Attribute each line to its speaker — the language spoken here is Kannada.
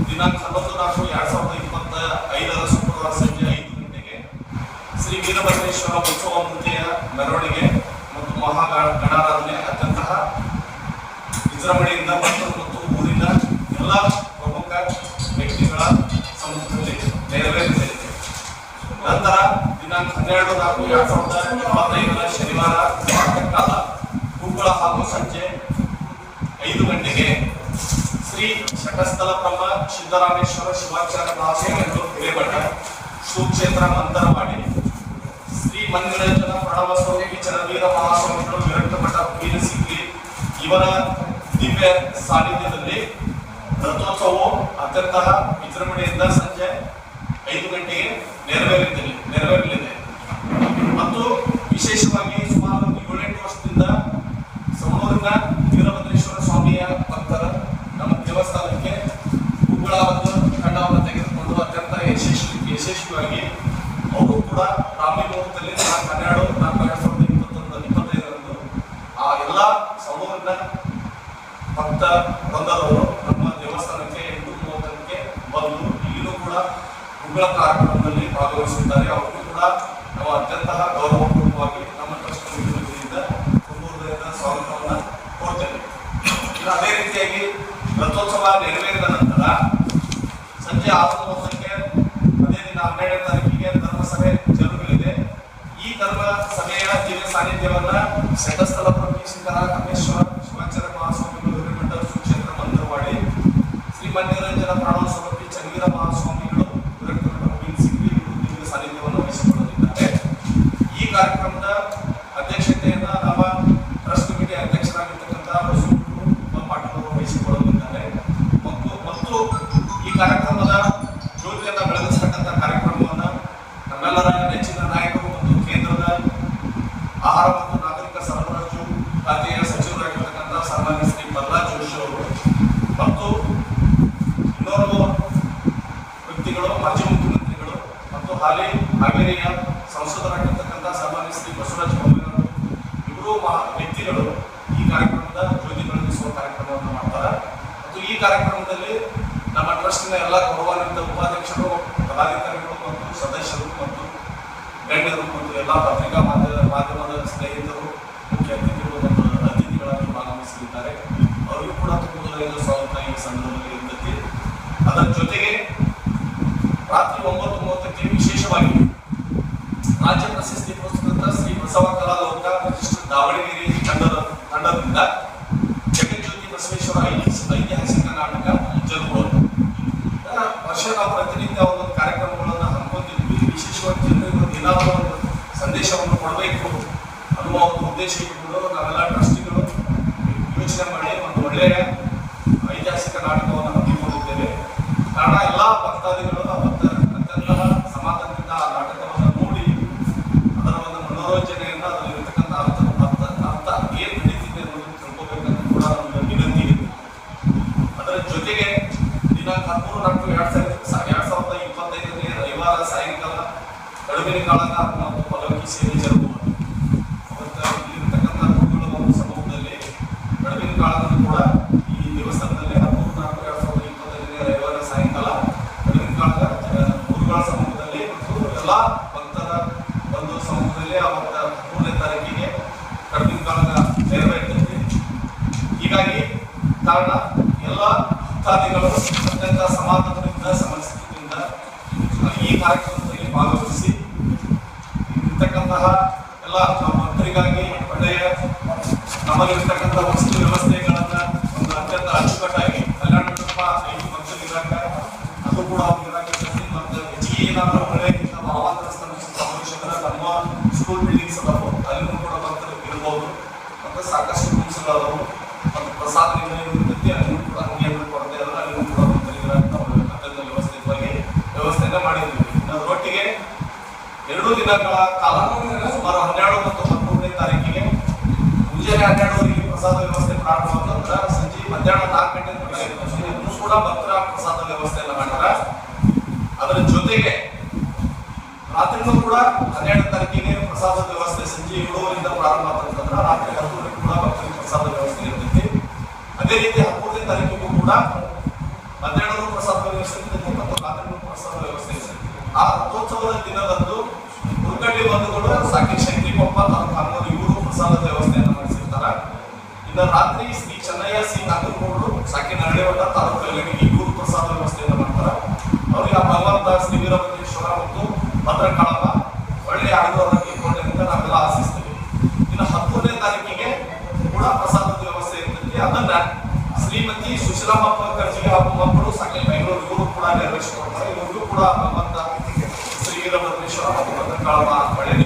Speaker 1: ದಿನಾಂಕ ಹನ್ನೊಂದು ನಾಲ್ಕು ಎರಡ್ ಸಾವಿರದ ಇಪ್ಪತ್ತ ಐದರ ಶ್ರೀ ವೀರಭದ್ರೇಶ್ವರ ಉತ್ಸವ ಮೆರವಣಿಗೆ ಮತ್ತು ಮಹಾ ಅತ್ಯಂತ ವಿಜೃಂಭಣೆಯಿಂದ ಮತ್ತು ಊರಿನ ಎಲ್ಲ ಹನ್ನೆರಡು ನಾಲ್ಕು ಎರಡ್ ಸಾವಿರದ ಇಪ್ಪತ್ತೈದರ ಶನಿವಾರ ಕಾಲ ಗುರುಗಳ ಹಾಗೂ ಸಂಜೆ ಐದು ಗಂಟೆಗೆ ಶ್ರೀ ಶಟಸ್ಥಲ ಬ್ರಹ್ಮ ಸಿದ್ದರಾಮೇಶ್ವರ ಶಿವಾಚಾರ್ಯ ಮಹಾಸ್ವಾಮಿಗಳು ಹಿರೇಮಠ ಸುಕ್ಷೇತ್ರ ಮಂತರವಾಡಿ ಶ್ರೀ ಮಂದಿರಂಜನ ಪ್ರಣವ ಸ್ವಾಮಿ ಚರವೀರ ಮಹಾಸ್ವಾಮಿಗಳು ವಿರಕ್ತ ಮಠ ಸಿಗ್ಲಿ ಇವರ ದಿವ್ಯ ಸಾನ್ನಿಧ್ಯದಲ್ಲಿ ರಥೋತ್ಸವವು ಅತ್ಯಂತ ವಿಜೃಂಭಣೆಯಿಂದ ಸಂಜೆ ಐದು ಗಂಟೆಗೆ ನೆರವೇರಲಿದೆ ನೆರವೇರಲಿದೆ ಮತ್ತು ವಿಶೇಷವಾಗಿ ಸುಮಾರು ಏಳೆಂಟು ವರ್ಷದಿಂದ ಸವಣೂರಿನ ವೀರಭದ್ರೇಶ್ವರ ಸ್ವಾಮಿಯ ಭಕ್ತರ ನಮ್ಮ ದೇವಸ್ಥಾನಕ್ಕೆ ಹೂಗಳ ಒಂದು ಖಂಡವನ್ನು ತೆಗೆದುಕೊಂಡು ಅತ್ಯಂತ ಯಶಸ್ವಿ ಯಶಸ್ವಿಯಾಗಿ ಅವರು ಕೂಡ ರಾಮಿ ಮುಹೂರ್ತದಲ್ಲಿ ನಾಲ್ಕು ಹನ್ನೆರಡು ನಾಲ್ಕು ಎರಡ್ ಸಾವಿರದ ಇಪ್ಪತ್ತೊಂದು ಇಪ್ಪತ್ತೈದರಂದು ಆ ಎಲ್ಲ ಸವಣೂರಿನ ಭಕ್ತ ಬಂದವರು ನಮ್ಮ ದೇವಸ್ಥಾನಕ್ಕೆ ಎಂಟು ಮೂವತ್ತಕ್ಕೆ ಬಂದು ಇಲ್ಲೂ ಕೂಡ ಗುಗ್ಗಳ ಕಾರ್ಯಕ್ರಮದಲ್ಲಿ ಭಾಗವಹಿಸಿದ್ದಾರೆ ಅವರಿಗೂ ಕೂಡ ನಾವು ಅತ್ಯಂತ ಗೌರವಪೂರ್ವಕವಾಗಿ ನಮ್ಮ ಟ್ರಸ್ಟ್ ಕಮಿಟಿ ವತಿಯಿಂದ ತುಂಬುವುದರಿಂದ ಸ್ವಾಗತವನ್ನು ಕೋರ್ತೇವೆ ಇನ್ನು ಅದೇ ರೀತಿಯಾಗಿ ರಥೋತ್ಸವ ನೆರವೇರಿದ ನಂತರ ಸಂಜೆ ಆರು ಮೂವತ್ತಕ್ಕೆ ಅದೇ ದಿನ ಹನ್ನೆರಡನೇ ತಾರೀಕಿಗೆ ಧರ್ಮಸಭೆ ಜರುಗಲಿದೆ. ಈ ಧರ್ಮ ಸಭೆಯ ದಿವ್ಯ ಸಾನ್ನಿಧ್ಯವನ್ನ ಶಟಸ್ಥಲ ಪ್ರವೇಶಿಕರ ಕಮೇಶ್ವರ ಶಿವಾಚಾರ್ಯ ಮಹಾಸ್ವಾಮಿಗಳು ಹಿರೇಮಠ ಸುಕ್ಷೇತ್ರ ಶ್ರೀ ಮಂದಿರಂಜನ ಪ್ರಾಣ ಸಮರ್ಪಿ ಚನ್ನವೀರ ಮಹಾಸ್ವಾಮಿಗಳು ವಿರಕ್ತ ಮಠ ಬೀನ್ಸಿಂಗಿ ಇವರು ದಿವ್ಯ ಸಾನ್ನಿಧ್ಯವನ್ನು ವಹಿಸಿಕೊಳ್ಳಲಿದ್ದಾರೆ ಈ ಕಾರ್ಯಕ್ರಮದ ಅಧ್ಯಕ್ಷತೆಯನ್ನ ನಮ್ಮ ಟ್ರಸ್ಟ್ ಕಮಿಟಿ ಅಧ್ಯಕ್ಷರಾಗಿರ್ತಕ್ಕಂಥ ಬಸವಣ್ಣ ಪಾಟೀಲ್ ಅವರು ವಹಿಸಿಕೊಳ್ಳಲಿದ್ದಾರೆ ಮತ್ತು ಮತ್ತು ಈ ಕಾರ್ಯಕ್ರಮದ ಜ್ಯೋತಿಯನ್ನು ಬೆಳಗಿಸ್ತಕ್ಕಂಥ ಕಾರ್ಯಕ್ರಮವನ್ನ ನಮ್ಮೆಲ್ಲರ ನೆಚ್ಚಿನ ನಾಯಕರು ಮತ್ತು ಕೇಂದ್ರದ ಆಹಾರ ಮತ್ತು ನಾಗರಿಕ ಸರಬರಾಜು ಖಾತೆಯ ಸಚಿವರಾಗಿರ್ತಕ್ಕಂಥ ಸನ್ಮಾನ್ಯ ಶ್ರೀ ಪ್ರಹ್ಲಾದ್ ಜೋಶಿ ಅವರು. ಮತ್ತು ಇನ್ನೋರ್ವ ವ್ಯಕ್ತಿಗಳು, ಮಾಜಿ ಮುಖ್ಯಮಂತ್ರಿಗಳು ಮತ್ತು ಹಾಲಿ ಹಾವೇರಿಯ ಸಂಸದರಾಗಿರ್ತಕ್ಕಂಥ ಸನ್ಮಾನ್ಯ ಶ್ರೀ ಬಸವರಾಜ ಬೊಮ್ಮಾಯಿ ಇವರು ವ್ಯಕ್ತಿಗಳು ಈ ಕಾರ್ಯಕ್ರಮದ ಜ್ಯೋತಿ ಬೆಳಗಿಸುವ ಕಾರ್ಯಕ್ರಮವನ್ನು ಮಾಡ್ತಾರೆ. ಮತ್ತು ಈ ಕಾರ್ಯಕ್ರಮದಲ್ಲಿ ನಮ್ಮ ಟ್ರಸ್ಟ್ನ ಎಲ್ಲ ಗೌರವಾನ್ವಿತ ಉಪಾಧ್ಯಕ್ಷರು, ಪದಾಧಿಕಾರಿಗಳು ಮತ್ತು ಸದಸ್ಯರು ಗಣ್ಯರು ಮತ್ತು ಎಲ್ಲ ಪತ್ರಿಕಾ ಮಾಧ್ಯಮ ಮಾಧ್ಯಮದ ಸ್ನೇಹಿತರು, ಮುಖ್ಯ ಅತಿಥಿಗಳು ಮತ್ತು ಅತಿಥಿಗಳನ್ನು ಭಾಗವಹಿಸಲಿದ್ದಾರೆ. ಅವರಿಗೂ ಕೂಡ ತುಂಬುವುದರಿಂದ ಸ್ವಾಗತ ಈ ಸಂದರ್ಭದಲ್ಲಿ ಇರ್ತೈತಿ ಅದರ ಜೊತೆಗೆ ರಾತ್ರಿ ಒಂಬತ್ತು ಮೂವತ್ತಕ್ಕೆ ವಿಶೇಷವಾಗಿ ರಾಜ್ಯ ಪ್ರಶಸ್ತಿ ಪುರಸ್ಕೃತ ಶ್ರೀ ಬಸವ ಕಲಾ ಲೋಕ ರಿಜಿಸ್ಟರ್ ದಾವಣಗೆರೆ ತಂಡದ ತಂಡದಿಂದ ಜಗಜ್ಯೋತಿ ಬಸವೇಶ್ವರ ಐತಿ- ಐತಿಹಾಸಿಕ ನಾಟಕ ಜರುಗುವುದು. ವರ್ಷದ ವರ್ಷ ಪ್ರತಿನಿತ್ಯ ಒಂದೊಂದು ಇಟ್ಕೊಂಡು ನಾವೆಲ್ಲ ಟ್ರಸ್ಟಿಗಳು ಯೋಚನೆ ಮಾಡಿ ಒಂದು ಒಳ್ಳೆಯ ಐತಿಹಾಸಿಕ ನಾಟಕವನ್ನು ಹಮ್ಮಿಕೊಂಡಿದ್ದೇವೆ. ಕಾರಣ ಎಲ್ಲ ಭಕ್ತಾದಿಗಳು ಅತ್ಯಂತ ಸಮಾಧಾನದಿಂದ ಆ ನಾಟಕವನ್ನು ನೋಡಿ ಅದರ ಒಂದು ಮನೋರಂಜನೆಯನ್ನು ಅದರಲ್ಲಿರ್ತಕ್ಕಂಥ ಅರ್ಥ ಅರ್ಥ ಅರ್ಥ ಏನು ನಡೀತಿದೆ ಅನ್ನೋದನ್ನು ತಿಳ್ಕೊಬೇಕಂತ ಕೂಡ ನಮಗೆ ವಿನಂತಿ. ಇದೆ ಅದರ ಜೊತೆಗೆ ದಿನಾಂಕ ಹದಿಮೂರು ನಾಲ್ಕು ಎರಡು ಸಾವಿರದ ಎರಡು ಸಾವಿರದ ಇಪ್ಪತ್ತೈದನೇ ರವಿವಾರ ಸಾಯಂಕಾಲ ಕಡುಬಿನ ಕಾಳಗ ಮತ್ತು ಪಲ್ಲಕ್ಕಿ ಸೇವೆ ಜರುಗುವುದು ಅವತ್ತ ಇಲ್ಲಿರ್ತಕ್ಕಂಥ ಗುರುಗಳ ಒಂದು ಸಮೂಹದಲ್ಲಿ ಕಡುಬಿನ ಕಾಳಗವನ್ನು ಕೂಡ ಈ ದೇವಸ್ಥಾನದಲ್ಲಿ ಹದಿಮೂರು ನಾಲ್ಕು ಎರಡ್ ಸಾವಿರದ ಇಪ್ಪತ್ತೈದನೇ ರವಿವಾರ ಸಾಯಂಕಾಲ ಕಡುಬಿನ ಕಾಳಗ ಜ- ಗುರುಗಳ ಸಮೂಹದಲ್ಲಿ ಮತ್ತು ಎಲ್ಲ ಭಕ್ತರ ಒಂದು ಸಮೂಹದಲ್ಲಿ ಅವತ್ತ ಮೂರನೇ ತಾರೀಕಿಗೆ ಕಡುಬಿನ ಕಾಳಗ ನೆರವೇರ್ತೈತಿ ಹೀಗಾಗಿ ಕಾರಣ ಎಲ್ಲ ಭಕ್ತಾದಿಗಳು ಅತ್ಯಂತ ಸಮಾಧಾನದಿಂದ ಸಮಸ್ಯೆಯಿಂದ ಈ ಕಾರ್ಯಕ್ರಮದಲ್ಲಿ ಭಾಗವಹಿಸಿ ಇರ್ತಕ್ಕಂತಹ ಎಲ್ಲ ಭಕ್ತರಿಗಾಗಿ ಒಳ್ಳೆಯ ನಮ್ಮಲ್ಲಿರ್ತಕ್ಕಂಥ ವಸ್ತು ವ್ಯವಸ್ಥೆಗಳನ್ನು ಒಂದು ಅತ್ಯಂತ ಅಚ್ಚುಕಟ್ಟಾಗಿ ಕಲ್ಯಾಣ ಕುಟುಂಬ ಐದು ಇರಾಕ ಅದು ಕೂಡ ಅವ್ರಿಗೆ ಹೆಚ್ಚಿನ ಮತ್ತು ಹೆಚ್ಚಿಗೆ ಏನಾದರೂ ಒಳ್ಳೆಯ ನಮ್ಮ ಅವಾಂತರ ಸಂರಕ್ಷಿತ ನಮ್ಮ ಸ್ಕೂಲ್ ಬಿಲ್ಡಿಂಗ್ಸ್ ಅದಾವು, ಅಲ್ಲಿನೂ ಕೂಡ ಭಕ್ತರು ಇರ್ಬೋದು ಮತ್ತು ಸಾಕಷ್ಟು ರೂಮ್ಸ್ಗಳದಾವು ಮತ್ತು ಪ್ರಸಾದ ನಿಲಯ ಇರ್ತೈತಿ ಅಲ್ಲಿನೂ ಕೂಡ ಅಂಗಡಿಯನ್ನು ಕೊರತೆ ಅಲ್ಲ ಅಲ್ಲಿನೂ ಕೂಡ ಭಕ್ತರಿಗೆ ನಾವು ಅತ್ಯಂತ ವ್ಯವಸ್ಥಿತವಾಗಿ ವ್ಯವಸ್ಥೆನ ಮಾಡಿದ್ವಿ ಅದರೊಟ್ಟಿಗೆ ಎರಡು ದಿನಗಳ ಕಾಲ ಸುಮಾರು ಹನ್ನೆರಡು ಮತ್ತು ಹನ್ನೊಂದನೇ ತಾರೀಕಿಗೆ ಮುಂಜಾನೆ ಹನ್ನೆರಡುವರೆಗೆ ಪ್ರಸಾದ ವ್ಯವಸ್ಥೆ ಪ್ರಾರಂಭವಾದ ಸಂಜೆ ಮಧ್ಯಾಹ್ನ ನಾಲ್ಕು ಗಂಟೆ ಇನ್ನು ಕೂಡ ಭಕ್ತರ ಪ್ರಸಾದ ವ್ಯವಸ್ಥೆಯನ್ನು ಮಾಡ್ಯಾರ ಅದರ ಜೊತೆಗೆ ಕೂಡ ಹನ್ನೆರಡು ತಾರೀಕಿಗೆ ಪ್ರಸಾದ ವ್ಯವಸ್ಥೆ ಸಂಜೆ ಏಳುವರಿಂದ ಪ್ರಾರಂಭ ಆಗ್ತಂತಂದ್ರೆ ರಾತ್ರಿ ಹತ್ತುವರೆಗೆ ಕೂಡ ಭಕ್ತರಿಗೆ ಪ್ರಸಾದ ವ್ಯವಸ್ಥೆ ಇರ್ತೈತಿ ಅದೇ ರೀತಿ ಹತ್ತೂರನೇ ತಾರೀಕಿಗೂ ಕೂಡ ಹನ್ನೆರಡರೂ ಪ್ರಸಾದ ವ್ಯವಸ್ಥೆ ಇರ್ತೈತಿ ಮತ್ತು ಹನ್ನೆರಡು ಪ್ರಸಾದ ವ್ಯವಸ್ಥೆ ಇರ್ತೈತಿ ಆ ರಥೋತ್ಸವದ ದಿನದಂದು ಉಳ್ಕಳ್ಳಿ ಬಂಧುಗಳು ಸಾಕಿ ಶಂಕರಿಕೊಪ್ಪ ತಾಲೂಕು ಹನ್ನೂರು ಇವರು ಪ್ರಸಾದದ ವ್ಯವಸ್ಥೆಯನ್ನು ಮಾಡಿಸಿರ್ತಾರ ಇನ್ನು ರಾತ್ರಿ ಶ್ರೀ ಚೆನ್ನಯ್ಯ ಸಿ ನಾಗರಗೌಡರು ಸಾಕಿ ನರಳೇವಟ ತಾಲೂಕಲ್ಲಿ ಈ ಗುರು ಪ್ರಸಾದ ವ್ಯವಸ್ಥೆಯನ್ನು ಮಾಡ್ತಾರೆ. ಅವರಿಗೆ ಆ ಭಗವಂತ ಶ್ರೀ ವೀರಭದ್ರೇಶ್ವರ ಮತ್ತು ಭದ್ರಕಾಳಮ್ಮ ಒಳ್ಳೆಯ ಆಯುರ್ವೇದಕ್ಕೆ ಅಂತ ನಾವೆಲ್ಲ ಆಶಿಸ್ತೀವಿ. ಇನ್ನು ಹತ್ತನೇ ತಾರೀಕಿಗೆ ಕೂಡ ಪ್ರಸಾದದ ವ್ಯವಸ್ಥೆ ಇರ್ತೈತಿ. ಅದನ್ನ ಶ್ರೀಮತಿ ಸುಶೀಲಮ್ಮಪ್ಪ ಕರ್ಜಿಗೆ ಹಾಗೂ ಮಕ್ಕಳು ಸಾಕಿ ಬೆಂಗಳೂರು ಇವರು ಕೂಡ ನೆರವೇರಿಸಿಕೊಡ್ತಾರೆ. ಇವರಿಗೂ ಕೂಡ ಭಗವಂತ ಶ್ರೀ ವೀರಭದ್ರೇಶ್ವರ ಮತ್ತು ಭದ್ರಕಾಳಮ್ಮ ಒಳ್ಳೆ